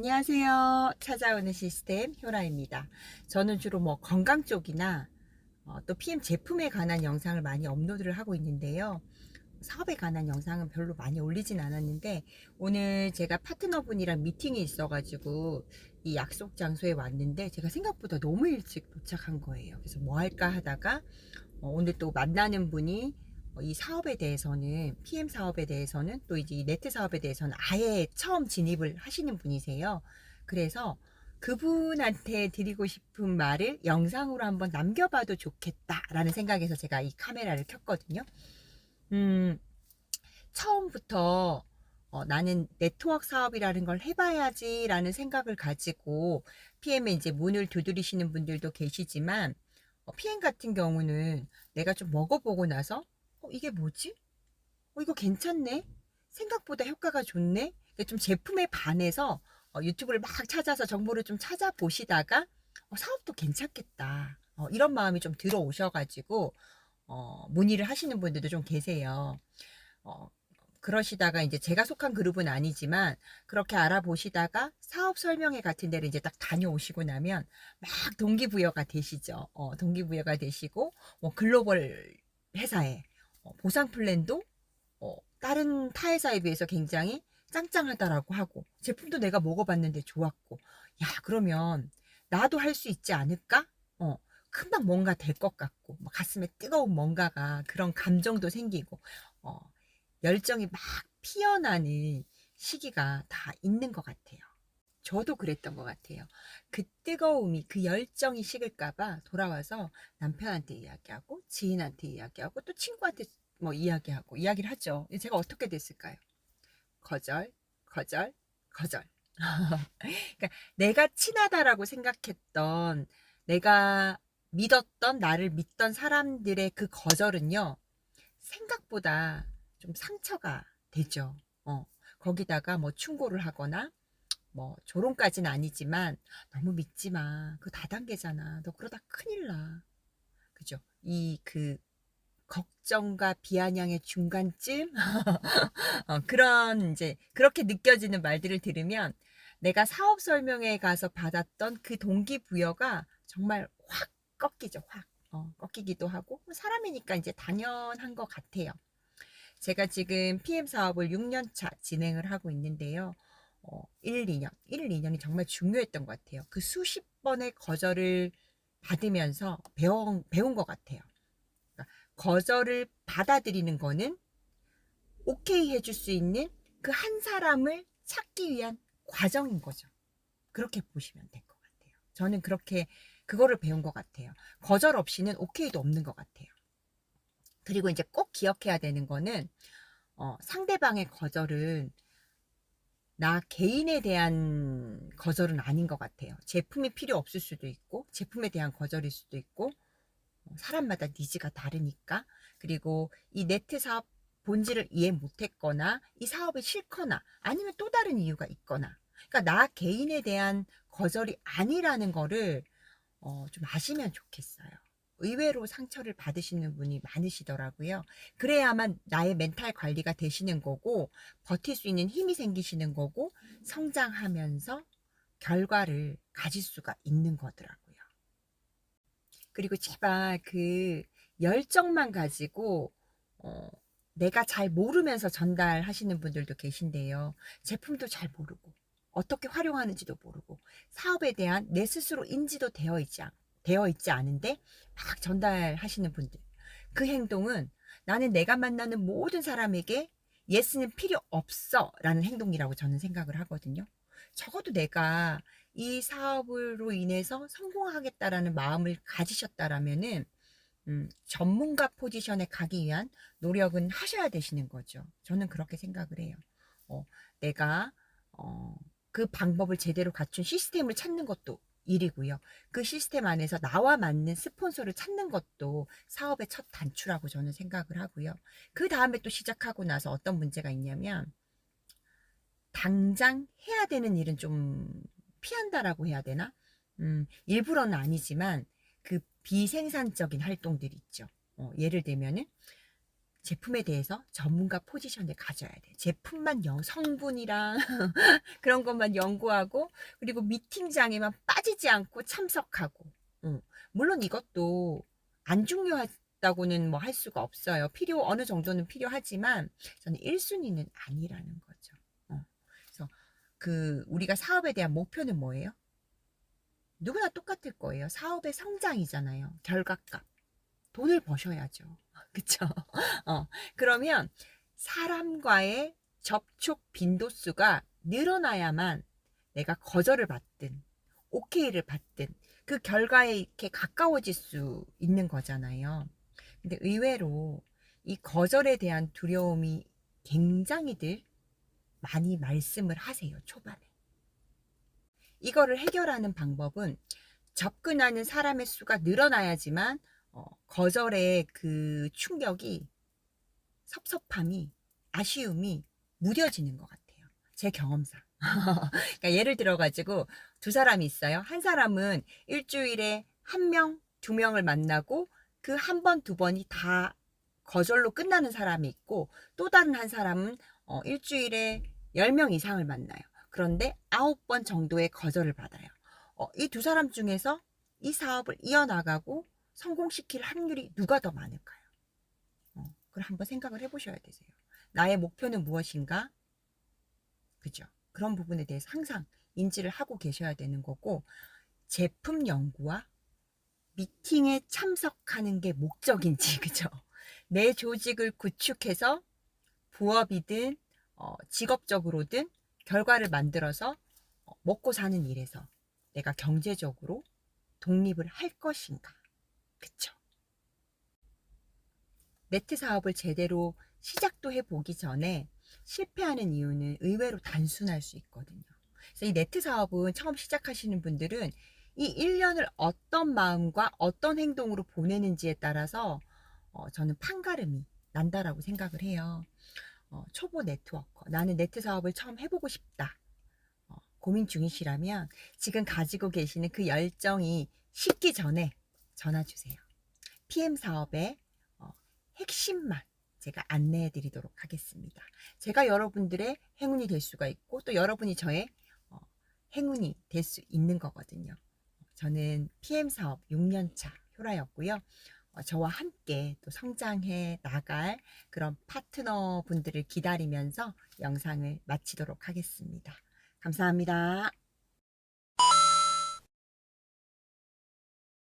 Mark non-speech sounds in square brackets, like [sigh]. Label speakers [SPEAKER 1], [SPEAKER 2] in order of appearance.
[SPEAKER 1] 안녕하세요. 찾아오는 시스템 효라입니다. 저는 주로 뭐 건강 쪽이나 어, 또 PM 제품에 관한 영상을 많이 업로드를 하고 있는데요. 사업에 관한 영상은 별로 많이 올리진 않았는데 오늘 제가 파트너분이랑 미팅이 있어가지고 이 약속 장소에 왔는데 제가 생각보다 너무 일찍 도착한 거예요. 그래서 뭐 할까 하다가 어, 오늘 또 만나는 분이 어, 이 사업에 대해서는 PM 사업에 대해서는 또 이제 이 네트 사업에 대해서는 아예 처음 진입을 하시는 분이세요. 그래서 그분한테 드리고 싶은 말을 영상으로 한번 남겨봐도 좋겠다라는 생각에서 제가 이 카메라를 켰거든요. 음, 처음부터 어, 나는 네트워크 사업이라는 걸 해봐야지라는 생각을 가지고 PM에 이제 문을 두드리시는 분들도 계시지만 어, PM 같은 경우는 내가 좀 먹어보고 나서 어, 이게 뭐지? 어, 이거 괜찮네? 생각보다 효과가 좋네? 좀 제품에 반해서 어, 유튜브를 막 찾아서 정보를 좀 찾아보시다가 어, 사업도 괜찮겠다. 어, 이런 마음이 좀 들어오셔가지고 어, 문의를 하시는 분들도 좀 계세요. 어, 그러시다가 이제 제가 속한 그룹은 아니지만 그렇게 알아보시다가 사업 설명회 같은 데를 이제 딱 다녀오시고 나면 막 동기부여가 되시죠. 어, 동기부여가 되시고 뭐 글로벌 회사에 어, 보상 플랜도 어, 다른 타 회사에 비해서 굉장히 짱짱하다라고 하고 제품도 내가 먹어봤는데 좋았고 야 그러면 나도 할 수 있지 않을까? 어 금방 뭔가 될 것 같고 막 가슴에 뜨거운 뭔가가 그런 감정도 생기고 어 열정이 막 피어나는 시기가 다 있는 것 같아요. 저도 그랬던 것 같아요. 그 뜨거움이, 그 열정이 식을까봐 돌아와서 남편한테 이야기하고, 지인한테 이야기하고, 또 친구한테 뭐 이야기하고, 이야기를 하죠. 제가 어떻게 됐을까요? 거절, 거절, 거절. [laughs] 그러니까 내가 친하다라고 생각했던, 내가 믿었던, 나를 믿던 사람들의 그 거절은요, 생각보다 좀 상처가 되죠. 어, 거기다가 뭐 충고를 하거나, 뭐 조롱까지는 아니지만 너무 믿지 마. 그거 다단계잖아. 너 그러다 큰일 나. 그죠? 이 그 걱정과 비아냥의 중간쯤 [laughs] 어, 그런 이제 그렇게 느껴지는 말들을 들으면 내가 사업 설명회 가서 받았던 그 동기부여가 정말 확 꺾이죠. 확 어, 꺾이기도 하고 사람이니까 이제 당연한 것 같아요. 제가 지금 PM 사업을 6년 차 진행을 하고 있는데요. 어, 1, 2년, 1, 2년이 정말 중요했던 것 같아요. 그 수십 번의 거절을 받으면서 배운, 배운 것 같아요. 그러니까 거절을 받아들이는 거는 오케이 해줄 수 있는 그 한 사람을 찾기 위한 과정인 거죠. 그렇게 보시면 될 것 같아요. 저는 그렇게 그거를 배운 것 같아요. 거절 없이는 오케이도 없는 것 같아요. 그리고 이제 꼭 기억해야 되는 거는 어, 상대방의 거절은 나 개인에 대한 거절은 아닌 것 같아요. 제품이 필요 없을 수도 있고, 제품에 대한 거절일 수도 있고, 어, 사람마다 니즈가 다르니까. 그리고 이 네트 사업 본질을 이해 못했거나, 이 사업이 싫거나, 아니면 또 다른 이유가 있거나. 그러니까 나 개인에 대한 거절이 아니라는 거를 어, 좀 아시면 좋겠어요. 의외로 상처를 받으시는 분이 많으시더라고요. 그래야만 나의 멘탈 관리가 되시는 거고, 버틸 수 있는 힘이 생기시는 거고, 성장하면서 결과를 가질 수가 있는 거더라고요. 그리고 제발 그 열정만 가지고, 어, 내가 잘 모르면서 전달하시는 분들도 계신데요. 제품도 잘 모르고, 어떻게 활용하는지도 모르고, 사업에 대한 내 스스로 인지도 되어 있지 않고, 되어 있지 않은데 막 전달하시는 분들. 그 행동은 나는 내가 만나는 모든 사람에게 예스는 필요 없어 라는 행동이라고 저는 생각을 하거든요. 적어도 내가 이 사업으로 인해서 성공하겠다라는 마음을 가지셨다라면은 음, 전문가 포지션에 가기 위한 노력은 하셔야 되시는 거죠. 저는 그렇게 생각을 해요. 어, 내가 어, 그 방법을 제대로 갖춘 시스템을 찾는 것도 일이고요. 그 시스템 안에서 나와 맞는 스폰서를 찾는 것도 사업의 첫 단추라고 저는 생각을 하고요. 그 다음에 또 시작하고 나서 어떤 문제가 있냐면 당장 해야 되는 일은 좀 피한다라고 해야 되나? 음, 일부러는 아니지만 그 비생산적인 활동들이 있죠. 어, 예를 들면은 제품에 대해서 전문가 포지션을 가져야 돼. 제품만 영, 성분이랑 [laughs] 그런 것만 연구하고 그리고 미팅장에만 빠지지 않고 참석하고. 응. 물론 이것도 안 중요하다고는 뭐 할 수가 없어요. 필요 어느 정도는 필요하지만 저는 1순위는 아니라는 거죠. 어. 그래서 그 우리가 사업에 대한 목표는 뭐예요? 누구나 똑같을 거예요. 사업의 성장이잖아요. 결과값. 돈을 버셔야죠. 그쵸? [laughs] 어, 그러면 사람과의 접촉 빈도수가 늘어나야만 내가 거절을 받든 오케이를 받든 그 결과에 이렇게 가까워질 수 있는 거잖아요. 근데 의외로 이 거절에 대한 두려움이 굉장히들 많이 말씀을 하세요, 초반에. 이거를 해결하는 방법은 접근하는 사람의 수가 늘어나야지만 어, 거절의 그 충격이 섭섭함이 아쉬움이 무뎌지는 것 같아요. 제 경험상. [laughs] 그러니까 예를 들어가지고 두 사람이 있어요. 한 사람은 일주일에 한 명, 두 명을 만나고 그 한 번, 두 번이 다 거절로 끝나는 사람이 있고 또 다른 한 사람은 어, 일주일에 10명 이상을 만나요. 그런데 아홉 번 정도의 거절을 받아요. 어, 이 두 사람 중에서 이 사업을 이어나가고 성공시킬 확률이 누가 더 많을까요? 어, 그걸 한번 생각을 해보셔야 되세요. 나의 목표는 무엇인가? 그죠? 그런 부분에 대해서 항상 인지를 하고 계셔야 되는 거고, 제품 연구와 미팅에 참석하는 게 목적인지, [laughs] 그죠? 내 조직을 구축해서 부업이든, 어, 직업적으로든 결과를 만들어서 어, 먹고 사는 일에서 내가 경제적으로 독립을 할 것인가. 그쵸? 네트 사업을 제대로 시작도 해보기 전에 실패하는 이유는 의외로 단순할 수 있거든요. 그래서 이 네트 사업은 처음 시작하시는 분들은 이 1년을 어떤 마음과 어떤 행동으로 보내는지에 따라서 어, 저는 판가름이 난다라고 생각을 해요. 어, 초보 네트워커, 나는 네트 사업을 처음 해보고 싶다. 어, 고민 중이시라면 지금 가지고 계시는 그 열정이 식기 전에 전화 주세요. PM 사업의 어, 핵심만 제가 안내해 드리도록 하겠습니다. 제가 여러분들의 행운이 될 수가 있고 또 여러분이 저의 어, 행운이 될 수 있는 거거든요. 저는 PM 사업 6년차 효라였고요. 어, 저와 함께 또 성장해 나갈 그런 파트너 분들을 기다리면서 영상을 마치도록 하겠습니다. 감사합니다.